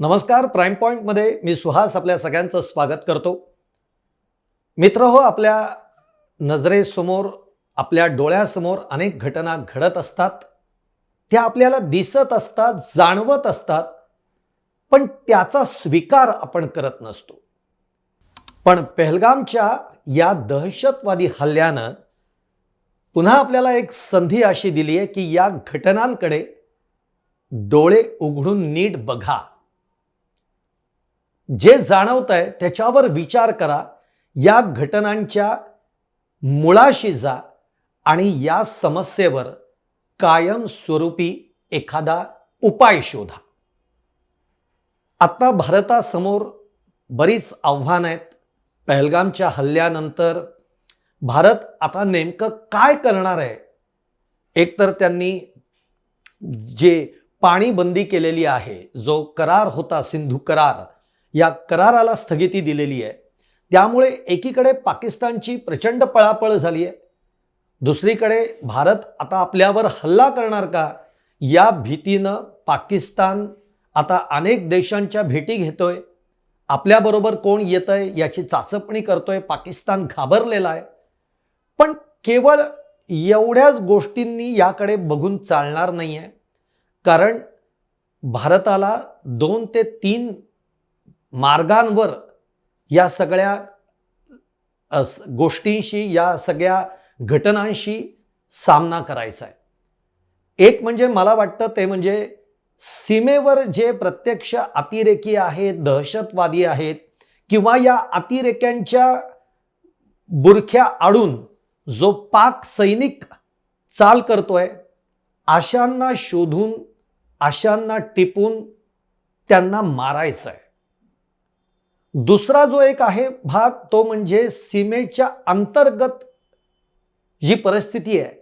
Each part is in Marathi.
नमस्कार प्राईम पॉईंटमध्ये मी सुहास आपल्या सगळ्यांचं स्वागत करतो. मित्र हो आपल्या नजरेसमोर आपल्या डोळ्यासमोर अनेक घटना घडत असतात. त्या आपल्याला दिसत असतात जाणवत असतात पण त्याचा स्वीकार आपण करत नसतो. पण पहलगामच्या या दहशतवादी हल्ल्यानं पुन्हा आपल्याला एक संधी अशी दिली आहे की या घटनांकडे डोळे उघडून नीट बघा. जे जाणवत आहे त्याच्यावर विचार करा. या घटनांच्या मुळाशी जा आणि या समस्येवर कायमस्वरूपी एखादा उपाय शोधा. आत्ता भारतासमोर बरीच आव्हानं आहेत. पहलगामच्या हल्ल्यानंतर भारत आता नेमकं काय करणार आहे? एकतर त्यांनी जे पाणीबंदी केलेली आहे जो करार होता सिंधू करार या कराराला स्थगिती दिलेली आहे. त्यामुळे एकीकडे पाकिस्तानची प्रचंड पळापळ झाली आहे. दुसरीकडे भारत आता आपल्यावर हल्ला करणार का? या भीतीनं पाकिस्तान आता अनेक देशांच्या भेटी घेतोय. आपल्याबरोबर कोण येतंय याची चाचपणी करतोय. पाकिस्तान घाबरलेला आहे. पण केवळ एवढ्याच गोष्टींनी याकडे बघून चालणार नाही आहे कारण भारताला दोन ते तीन मार्गांवर या सगळ्या गोष्टींशी या सगळ्या घटनांशी सामना करायचा आहे. एक म्हणजे मला वाटतं ते म्हणजे सीमेवर जे प्रत्यक्ष अतिरेकी आहेत दहशतवादी आहेत किंवा या अतिरेक्यांच्या बुरख्या आडून जो पाक सैनिक चाल करतोय आशांना शोधून आशांना टिपून त्यांना मारायचं आहे दुसरा जो एक आहे भाग तो म्हणजे सीमेच्या अंतर्गत जी परिस्थिती आहे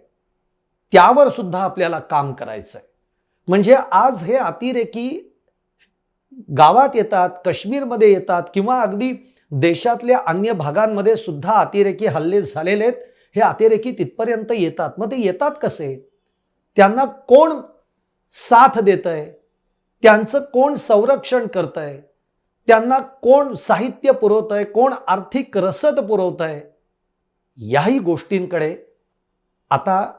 त्यावर सुद्धा आपल्याला काम करायचं आहे म्हणजे आज हे अतिरेकी गावात येतात काश्मीरमध्ये येतात किंवा अगदी देशातल्या अन्य भागांमध्ये सुद्धा अतिरेकी हल्ले झालेले आहेत हे अतिरेकी तिथपर्यंत येतात. मग ते येतात कसे? त्यांना कोण साथ देत आहे त्यांचं कोण संरक्षण करत आहे त्यांना कोण साहित्य पुरवत आहे कोण आर्थिक रसद पुरवत आहे याही गोष्टींकडे आता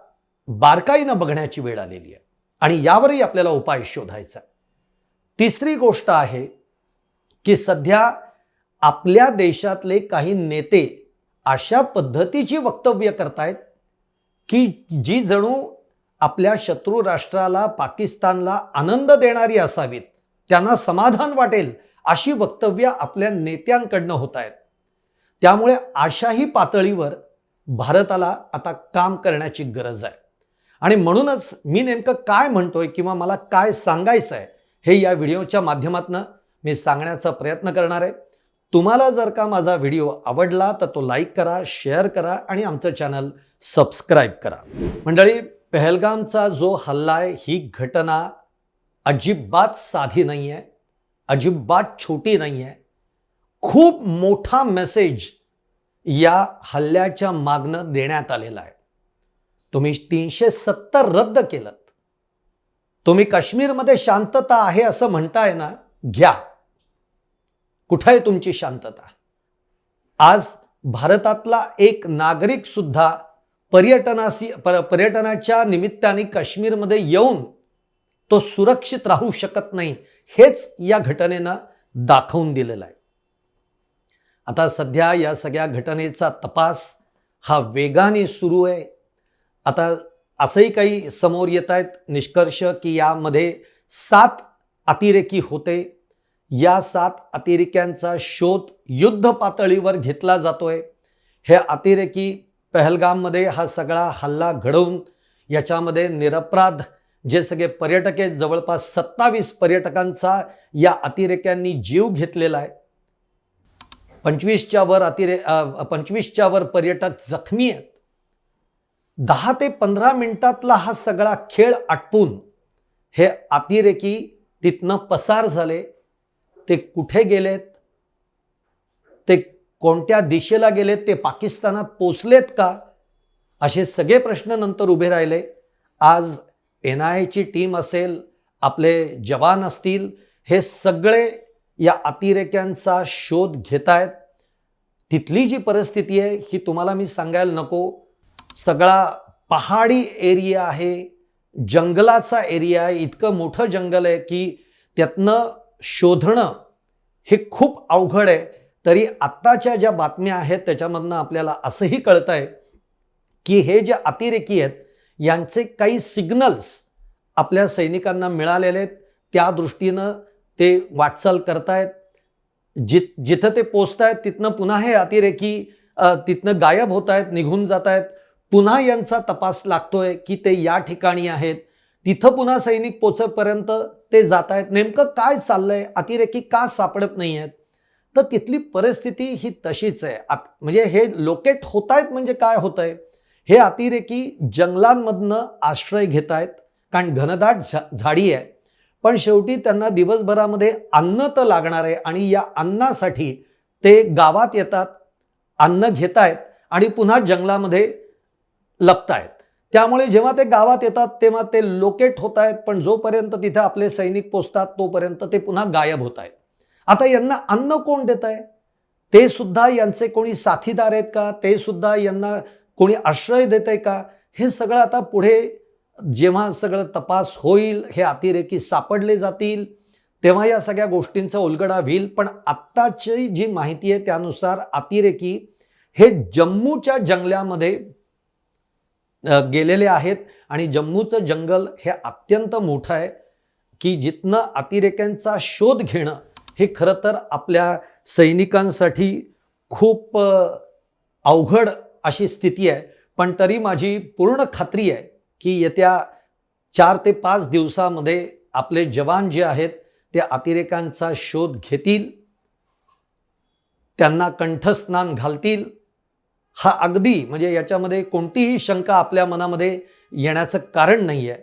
बारकाईनं बघण्याची वेळ आलेली आहे. आणि यावरही आपल्याला उपाय शोधायचा तिसरी गोष्ट आहे की सध्या आपल्या देशातले काही नेते अशा पद्धतीची वक्तव्य करतायत की जी जणू आपल्या शत्रू राष्ट्राला पाकिस्तानला आनंद देणारी असावीत. त्यांना समाधान वाटेल. अशी वक्तव्य आपल्या नेत्यांकडनं होत आहेत त्यामुळे अशाही पातळीवर भारताला आता काम करण्याची गरज आहे. आणि म्हणूनच मी नेमकं काय म्हणतोय किंवा मला काय सांगायचं आहे हे या व्हिडिओच्या माध्यमातून मी सांगण्याचा प्रयत्न करणार आहे. तुम्हाला जर का माझा व्हिडिओ आवडला तर तो लाईक करा शेअर करा आणि आमचं चॅनल सबस्क्राईब करा. मंडळी पहलगामचा जो हल्ला आहे ही घटना अजिबात साधी नाही आहे अजिबात छोटी नाही आहे. खूप मोठा मेसेज या हल्ल्याच्या मागणं देण्यात आलेला आहे. तुम्ही तीनशे सत्तर रद्द केलं तुम्ही काश्मीरमध्ये शांतता आहे असं म्हणताय ना घ्या. कुठं आहे तुमची शांतता? आज भारतातला एक नागरिक सुद्धा पर्यटनाशी पर पर्यटनाच्या निमित्ताने काश्मीरमध्ये येऊन तो सुरक्षित राहू शकत नाही. हेच या घटनेनं दाखवून दिलेलं आहे. आता सध्या या सगळ्या घटनेचा तपास हा वेगाने सुरू आहे. आता असंही काही समोर येत आहेत निष्कर्ष की यामध्ये सात अतिरेकी होते. या सात अतिरेक्यांचा शोध युद्ध पातळीवर घेतला जातोय. हे अतिरेकी पहलगाममध्ये हा सगळा हल्ला घडवून याच्यामध्ये निरपराध जे सगळे पर्यटक आहेत जवळपास सत्तावीस पर्यटकांचा या अतिरेक्यांनी जीव घेतलेला आहे. पंचवीसच्या वर अतिरे पंचवीसच्या वर पर्यटक जखमी आहेत. दहा ते पंधरा मिनिटातला हा सगळा खेळ आटपून हे अतिरेकी तिथनं पसार झाले. ते कुठे गेलेत? ते कोणत्या दिशेला गेलेत? ते पाकिस्तानात पोचलेत का? असे सगळे प्रश्न नंतर उभे राहिले. आज एन आय एची टीम असेल आपले जवान असतील हे सगळे या अतिरेक्यांचा शोध घेत आहेत तिथली जी परिस्थिती आहे ही तुम्हाला मी सांगायला नको. सगळा पहाडी एरिया आहे जंगलाचा एरिया आहे इतकं मोठं जंगल आहे की त्यातनं शोधणं हे खूप अवघड आहे. तरी आत्ताच्या ज्या बातम्या आहेत त्याच्यामधनं आपल्याला असंही कळतं आहे की हे जे अतिरेकी आहेत यांचे काही सिग्नल्स आपल्या सैनिकांना मिळालेले आहेत. त्या दृष्टीनं ते वाटचाल करतायत. जित जिथं ते पोचत आहेत तिथनं पुन्हा हे अतिरेकी तिथनं गायब होत आहेत निघून जात आहेत पुन्हा यांचा तपास लागतोय की ते या ठिकाणी आहेत. तिथं पुन्हा सैनिक पोचपर्यंत ते जात आहेत नेमकं काय चाललंय? अतिरेकी का सापडत नाही आहेत तर तिथली परिस्थिती ही तशीच आहे. आत- म्हणजे हे लोकेट होत आहेत म्हणजे काय होत आहे हे अतिरेकी जंगलांमधनं आश्रय घेत आहेत कारण घनदाट झा- झाडी आहे. पण शेवटी त्यांना दिवसभरामध्ये अन्न तर लागणार आहे आणि या अन्नासाठी ते गावात येतात अन्न घेत आहेत आणि पुन्हा जंगलामध्ये लपतायत. त्यामुळे जेव्हा ते गावात येतात तेव्हा ते लोकेट होत आहेत पण जोपर्यंत तिथे आपले सैनिक पोचतात तोपर्यंत ते पुन्हा गायब होत आहेत आता यांना अन्न कोण देत आहे ते सुद्धा यांचे कोणी साथीदार आहेत का? ते सुद्धा यांना कोणी आश्रय देत आहे का? हे सगळं आता पुढे जेव्हा सगळं तपास होईल हे अतिरेकी सापडले जातील तेव्हा या सगळ्या गोष्टींचा उलगडा होईल. पण आत्ताची जी माहिती आहे त्यानुसार अतिरेकी हे जम्मूच्या जंगलामध्ये गेलेले आहेत. आणि जम्मूचं जंगल हे अत्यंत मोठं आहे की जिथनं अतिरेक्यांचा शोध घेणं हे खरं तर आपल्या सैनिकांसाठी खूप अवघड अशी स्थिती आहे. पण तरी माझी पूर्ण खात्री आहे की येत्या चार ते पाच दिवसामध्ये आपले जवान जे आहेत ते अतिरेकांचा शोध घेतील त्यांना कंठस्नान घालतील. हा अगदी म्हणजे याच्यामध्ये कोणतीही शंका आपल्या मनामध्ये येण्याचं कारण नाही आहे.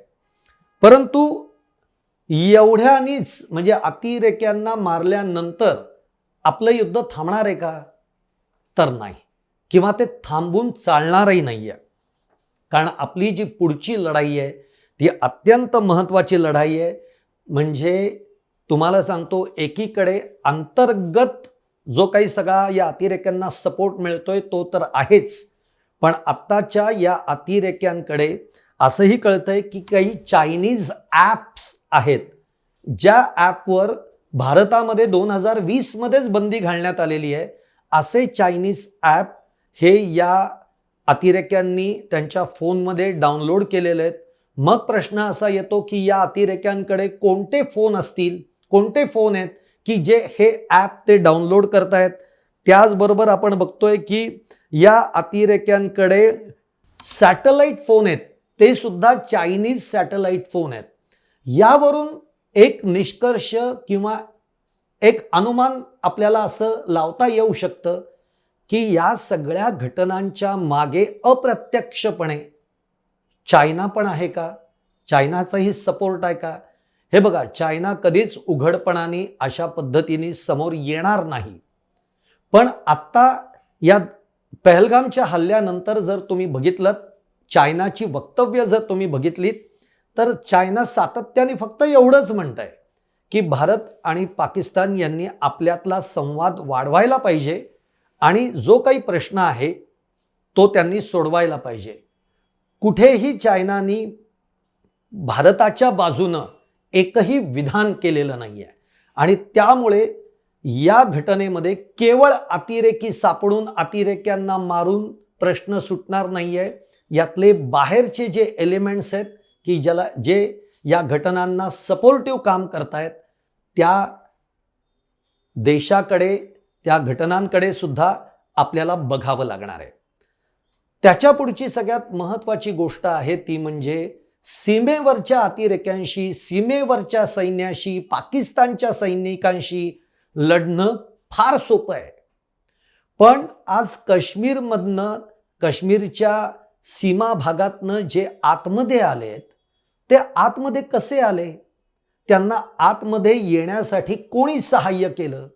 परंतु एवढ्यानीच म्हणजे अतिरेक्यांना मारल्यानंतर आपलं युद्ध थांबणार आहे का? तर नाही. किंवा ते थांबून चालणारही नाही आहे कारण आपली जी पुढची लढाई आहे ती अत्यंत महत्त्वाची लढाई आहे. म्हणजे तुम्हाला सांगतो एकीकडे अंतर्गत जो काही सगळा या अतिरेक्यांना सपोर्ट मिळतोय तो तर आहेच. पण आत्ताच्या या अतिरेक्यांकडे असंही कळतंय की काही चायनीज ॲप्स आहेत ज्या ॲपवर भारतामध्ये दोन हजार वीसमध्येच बंदी घालण्यात आलेली आहे. असे चायनीज ॲप हे या अतिरेक्यांनी त्यांच्या फोनमध्ये डाउनलोड केलेले आहेत. मग प्रश्न असा येतो की या अतिरेक्यांकडे कोणते फोन असतील कोणते फोन आहेत की जे हे ॲप ते डाउनलोड करतायत? त्याचबरोबर आपण बघतोय की या अतिरेक्यांकडे सॅटेलाईट फोन आहेत. ते सुद्धा चायनीज सॅटेलाईट फोन आहेत. यावरून एक निष्कर्ष किंवा एक अनुमान आपल्याला असं लावता येऊ शकतं की या सगळ्या घटनांच्या मागे अप्रत्यक्षपणे चायना पण आहे का? चायनाचाही सपोर्ट आहे का? हे बघा चायना कधीच उघडपणाने अशा पद्धतीने समोर येणार नाही. पण आत्ता या पहलगामच्या हल्ल्यानंतर जर तुम्ही बघितलं चायनाची वक्तव्य जर तुम्ही बघितलीत तर चायना सातत्याने फक्त एवढंच म्हणत आहे की भारत आणि पाकिस्तान यांनी आपल्यातला संवाद वाढवायला पाहिजे. आणि जो काही प्रश्न आहे तो त्यांनी सोडवायला पाहिजे. कुठेही चायनानी भारताच्या बाजूनं एकही विधान केलेलं नाही आहे आणि त्यामुळे या घटनेमध्ये केवळ अतिरेकी सापडून अतिरेक्यांना मारून प्रश्न सुटणार नाही आहे यातले बाहेरचे जे एलिमेंट्स आहेत की ज्याला जे या घटनांना सपोर्टिव्ह काम करतायत त्या देशाकडे त्या घटनांकडे सुद्धा आपल्याला बघावं लागणार आहे. त्याच्या पुढची सगळ्यात महत्त्वाची गोष्ट आहे ती म्हणजे सीमेवरच्या अतिरेक्यांशी सीमेवरच्या सैन्याशी पाकिस्तानच्या सैनिकांशी लढणं फार सोपं आहे. पण आज काश्मीरमधनं काश्मीरच्या सीमा भागातनं जे आतमध्ये आलेत ते आतमध्ये कसे आले? त्यांना आतमध्ये येण्यासाठी कोणी सहाय्य केलं?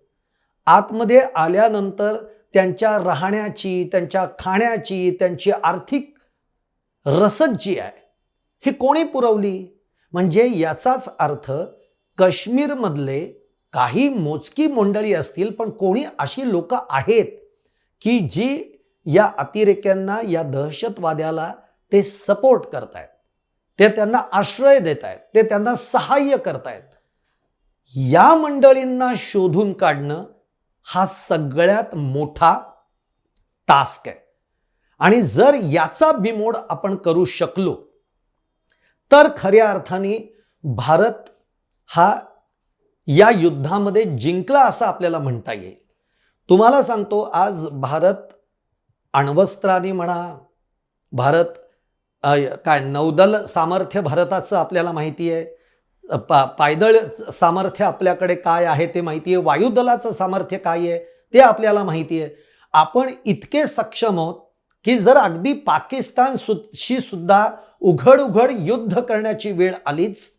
आतमध्ये आल्यानंतर त्यांच्या राहण्याची त्यांच्या खाण्याची त्यांची आर्थिक रसद जी आहे ही कोणी पुरवली? म्हणजे याचाच अर्थ काश्मीरमधले काही मोजकी मंडळी असतील पण कोणी अशी लोक आहेत की जी या अतिरेक्यांना या दहशतवाद्याला ते सपोर्ट करतायत. ते त्यांना आश्रय देत आहेत ते त्यांना सहाय्य करतायत. या मंडळींना शोधून काढणं हा सगळ्यात मोठा टास्क आहे. आणि जर याचा बिमोड आपण करू शकलो तर खऱ्या अर्थाने भारत हा या युद्धामध्ये जिंकला असं आपल्याला म्हणता येईल. तुम्हाला सांगतो आज भारत अण्वस्त्राने म्हणा भारत काय नौदल सामर्थ्य भारताचं आपल्याला माहिती आहे. पा पायदळ सामर्थ्य आपल्याकडे काय आहे ते माहिती आहे? वायुदलाचं सामर्थ्य काय आहे ते आपल्याला माहिती आहे. आपण इतके सक्षम आहोत की जर अगदी पाकिस्तान शी सुद्धा उघड उघड युद्ध करण्याची वेळ आलीच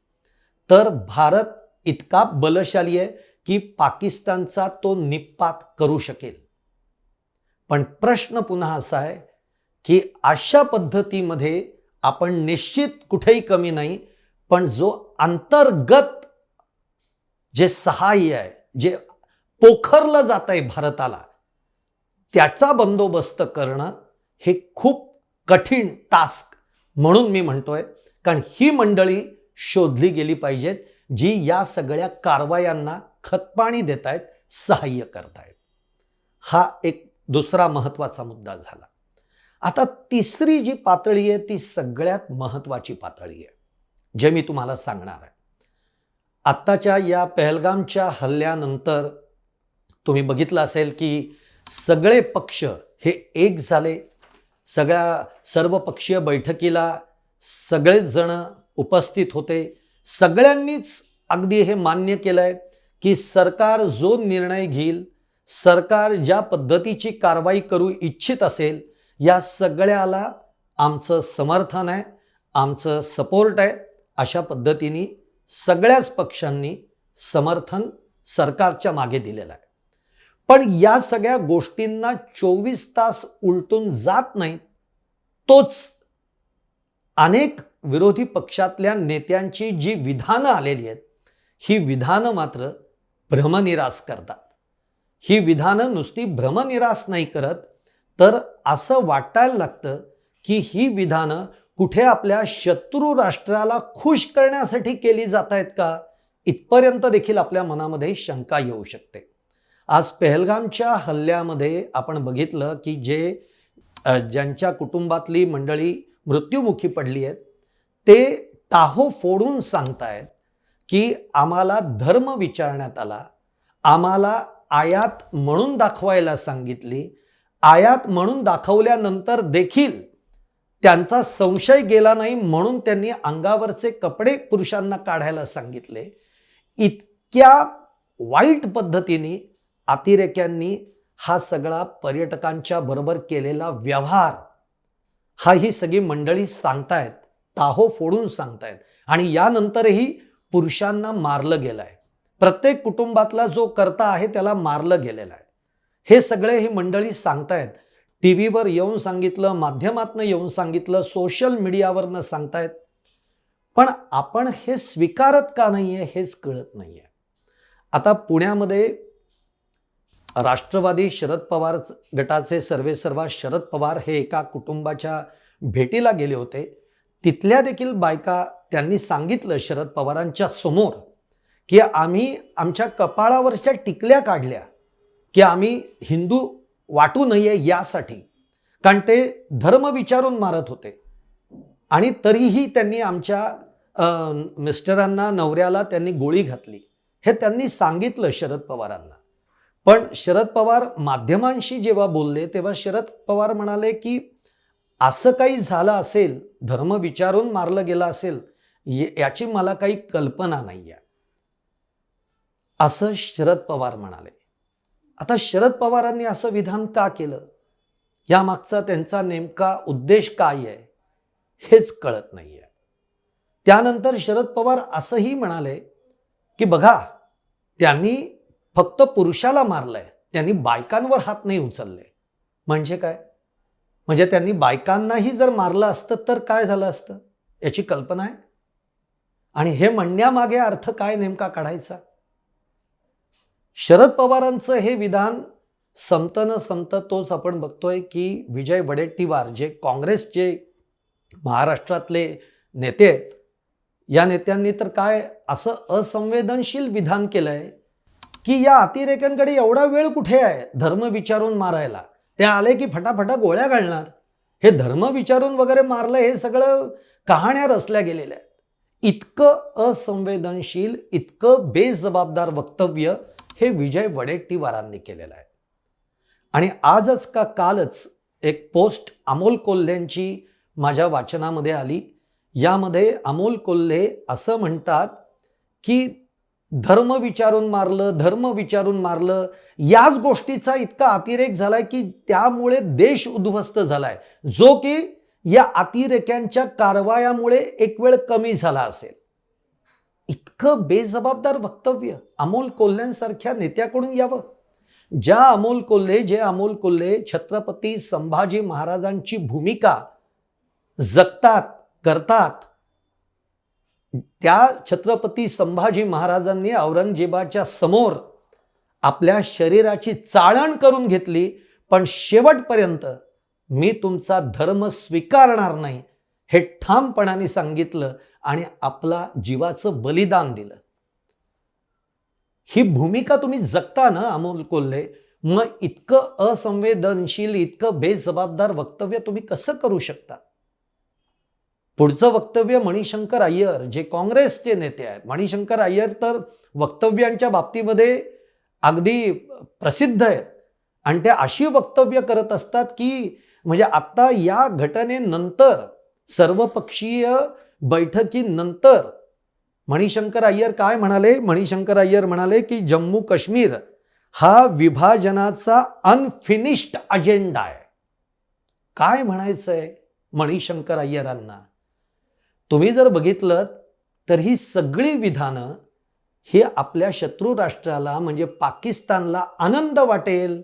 तर भारत इतका बलशाली आहे की पाकिस्तानचा तो निपात करू शकेल. पण प्रश्न पुन्हा असा आहे की अशा पद्धतीमध्ये आपण निश्चित कुठेही कमी नाही पण जो अंतर्गत जे सहाय्य आहे जे पोखरलं जात आहे भारताला त्याचा बंदोबस्त करणं हे खूप कठीण टास्क म्हणून मी म्हणतोय. कारण ही मंडळी शोधली गेली पाहिजेत जी या सगळ्या कारवायांना खतपाणी देत आहेत सहाय्य करतायत. हा एक दुसरा महत्त्वाचा मुद्दा झाला. आता तिसरी जी पातळी आहे ती सगळ्यात महत्त्वाची पातळी आहे. जे मी तुम्हाला सांगणार आहे. आत्ताच्या या पहलगामच्या हल्ल्यानंतर तुम्ही बघितलं असेल की सगळे पक्ष हे एक झाले. सगळ्या सर्वपक्षीय बैठकीला सगळेच जण उपस्थित होते. सगळ्यांनीच अगदी हे मान्य केलं आहे की सरकार जो निर्णय घेईल सरकार ज्या पद्धतीची कारवाई करू इच्छित असेल या सगळ्याला आमचं समर्थन आहे आमचं सपोर्ट आहे. अशा पद्धतीने सगळ्याच पक्षांनी समर्थन सरकारच्या मागे दिलेलं आहे. पण या सगळ्या गोष्टींना चोवीस तास उलटून जात नाहीत तोच अनेक विरोधी पक्षातल्या नेत्यांची जी विधानं आलेली आहेत ही विधानं मात्र भ्रमनिरास करतात. ही विधानं नुसती भ्रमनिरास नाही करत तर असं वाटायला लागतं की ही विधानं कुठे आपल्या शत्रू राष्ट्राला खुश करण्यासाठी केली जात आहेत का? इथपर्यंत देखील आपल्या मनामध्ये शंका येऊ शकते. आज पहलगामच्या हल्ल्यामध्ये आपण बघितलं की जे ज्यांच्या कुटुंबातली मंडळी मृत्युमुखी पडली आहेत ते टाहो फोडून सांगतायत की आम्हाला धर्म विचारण्यात आला. आम्हाला आयात म्हणून दाखवायला सांगितली. आयात म्हणून दाखवल्यानंतर देखील त्यांचा संशय गेला नाही म्हणून त्यांनी अंगावरचे कपडे पुरुषांना काढायला सांगितले. इतक्या वाईट पद्धतीने अतिरेक्यांनी हा सगळा पर्यटकांच्या बरोबर केलेला व्यवहार हा ही सगळी मंडळी सांगतायत ताहो फोडून सांगतायत आणि यानंतरही पुरुषांना मारलं गेलं आहे प्रत्येक कुटुंबातला जो करता आहे त्याला मारलं गेलेलं आहे. हे सगळे ही मंडळी सांगतायत. टी व्हीवर येऊन सांगितलं माध्यमातनं येऊन सांगितलं सोशल मीडियावरनं सांगतायत. पण आपण हे स्वीकारत का नाही आहे हेच कळत नाही आहे आता पुण्यामध्ये राष्ट्रवादी शरद पवार गटाचे सर्वेसर्वा शरद पवार हे एका कुटुंबाच्या भेटीला गेले होते. तिथल्या देखील बायका त्यांनी सांगितलं शरद पवारांच्या समोर की आम्ही आमच्या कपाळावरच्या टिकल्या काढल्या की आम्ही हिंदू वाटू नये यासाठी. कारण ते धर्म विचारून मारत होते. आणि तरीही त्यांनी आमच्या मिस्टरांना नवऱ्याला त्यांनी गोळी घातली. हे त्यांनी सांगितलं शरद पवारांना. पण शरद पवार माध्यमांशी जेव्हा बोलले तेव्हा शरद पवार म्हणाले की असं काही झालं असेल धर्म विचारून मारलं गेलं असेल याची मला काही कल्पना नाही आहे असं शरद पवार म्हणाले. आता शरद पवारांनी असं विधान का केलं? यामागचा त्यांचा नेमका उद्देश काय आहे? हेच कळत नाही आहे त्यानंतर शरद पवार असंही म्हणाले की बघा त्यांनी फक्त पुरुषाला मारलंय. त्यांनी बायकांवर हात नाही उचलले. म्हणजे काय? म्हणजे त्यांनी बायकांनाही जर मारलं असतं तर काय झालं असतं? याची कल्पना आहे? आणि हे म्हणण्यामागे अर्थ काय नेमका काढायचा? शरद पवारांचं हे विधान संपतं न तोच आपण बघतोय की विजय वडेट्टीवार जे काँग्रेसचे महाराष्ट्रातले नेते आहेत या नेत्यांनी तर काय असं असंवेदनशील विधान केलंय की या अतिरेक्यांकडे एवढा वेळ कुठे आहे? धर्म विचारून मारायला. ते आले की फटाफटा गोळ्या घालणार. हे धर्म विचारून वगैरे मारलं हे सगळं कहाण्या रचल्या गेलेल्या आहेत. इतकं असंवेदनशील इतकं बेजबाबदार वक्तव्य हे विजय वडेट्टीवारांनी केलेलं आहे. आणि आजच का कालच एक पोस्ट अमोल कोल्हेंची माझ्या वाचनामध्ये आली. यामध्ये अमोल कोल्हे असं म्हणतात की धर्म विचारून मारलं धर्म विचारून मारलं याच गोष्टीचा इतका अतिरेक झालाय की त्यामुळे देश उद्ध्वस्त झालाय. जो की या अतिरेक्यांच्या कारवायामुळे एक वेळ कमी झाला असेल. इतकं बेजबाबदार वक्तव्य. अमोल कोल्ह्यांसारख्या नेत्याकडून यावं. ज्या अमोल कोल्हे जे अमोल कोल्हे छत्रपती संभाजी महाराजांची भूमिका जगतात करतात त्या छत्रपती संभाजी महाराजांनी औरंगजेबाच्या समोर आपल्या शरीराची चाळण करून घेतली पण शेवटपर्यंत मी तुमचा धर्म स्वीकारणार नाही हे ठामपणाने सांगितलं आणि आपला जीवाचं बलिदान दिलं. ही भूमिका तुम्ही जगता ना अमोल कोल्हे? मग इतकं असंवेदनशील इतकं बेजबाबदार वक्तव्य तुम्ही कसं करू शकता? पुढचं वक्तव्य मणिशंकर अय्यर जे काँग्रेसचे नेते आहेत. मणिशंकर अय्यर तर वक्तव्यांच्या बाबतीमध्ये अगदी प्रसिद्ध आहेत. आणि ते अशी वक्तव्य करत असतात की म्हणजे आत्ता या घटनेनंतर सर्वपक्षीय बैठकीनंतर मणिशंकर अय्यर काय म्हणाले? मणिशंकर अय्यर म्हणाले की जम्मू काश्मीर हा विभाजनाचा अनफिनिश्ड अजेंडा आहे. काय म्हणायचंय मणिशंकर अय्यरांना? तुम्ही जर बघितलं तर ही सगळी विधानं हे आपल्या शत्रू राष्ट्राला म्हणजे पाकिस्तानला आनंद वाटेल.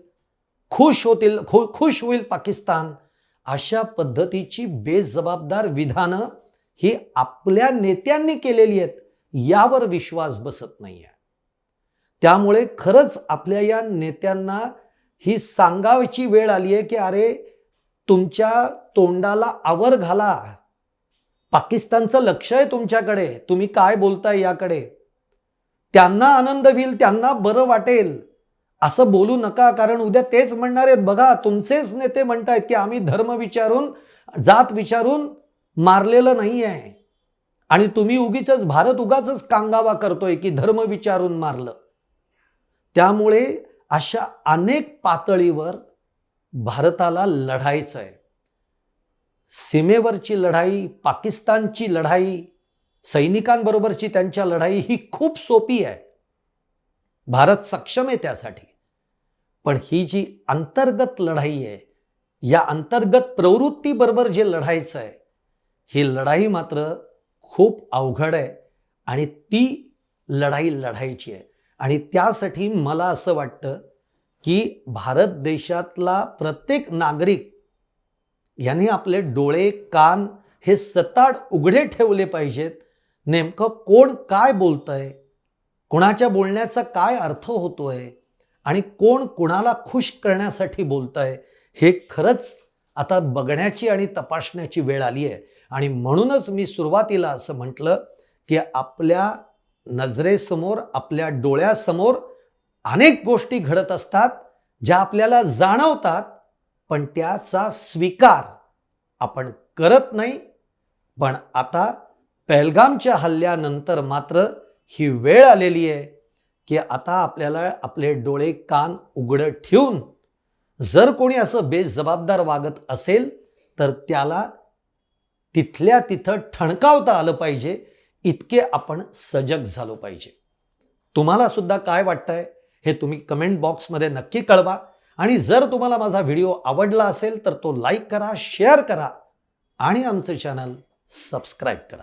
खुश होतील खु खुश होईल पाकिस्तान. अशा पद्धतीची बेजबाबदार विधानं ही आपल्या नेत्यांनी केलेली आहेत यावर विश्वास बसत नाही आहे त्यामुळे खरंच आपल्या या नेत्यांना ही सांगावची वेळ आली आहे की अरे तुमच्या तोंडाला आवर घाला. पाकिस्तानचं लक्ष आहे तुमच्याकडे तुम्ही काय बोलताय याकडे? त्यांना आनंद होईल त्यांना बरं वाटेल. असं बोलू नका कारण उद्या तेच म्हणणार आहेत. बघा तुमचेच नेते म्हणतायत की आम्ही धर्म विचारून जात विचारून मारलेलं नाही आहे आणि तुम्ही उगीच भारत उगाच कांगावा करतोय की धर्म विचारून मारलं. त्यामुळे अशा अनेक पातळीवर भारताला लढायचं आहे सीमेवरची लढाई पाकिस्तानची लढाई सैनिकांबरोबरची त्यांच्या लढाई ही खूप सोपी आहे. भारत सक्षम आहे त्यासाठी. पण ही जी अंतर्गत लढाई आहे या अंतर्गत प्रवृत्तीबरोबर जे लढायचं आहे ही लढाई मात्र खूप अवघड आहे आणि ती लढाई लढायची आहे. आणि त्यासाठी मला असं वाटतं की भारत देशातला प्रत्येक नागरिक यांनी आपले डोळे कान हे सताड उघडे ठेवले पाहिजेत. नेमकं कोण काय बोलतंय? कोणाच्या बोलण्याचा काय अर्थ होतोय? आणि कोण कुणाला खुश करण्यासाठी बोलतंय? हे खरंच आता बघण्याची आणि तपासण्याची वेळ आली आहे. आणि म्हणूनच मी सुरुवातीला असं म्हटलं की आपल्या नजरेसमोर आपल्या डोळ्यासमोर अनेक गोष्टी घडत असतात ज्या आपल्याला जाणवतात पण त्याचा स्वीकार आपण करत नाही. पण आता पहलगामच्या हल्ल्यानंतर मात्र ही वेळ आलेली आहे की आता आपल्याला आपले डोळे कान उघडं ठेवून जर कोणी असं बेजबाबदार वागत असेल तर त्याला तिथल्या तिथं ठणकावता आलं पाहिजे इतके आपण सजग झालो पाहिजे. तुम्हाला सुद्धा काय वाटतंय हे तुम्ही कमेंट बॉक्समध्ये नक्की कळवा. आणि जर तुम्हाला माझा व्हिडिओ आवडला असेल तर तो लाईक करा शेअर करा आणि आमचं चॅनल सबस्क्राईब करा.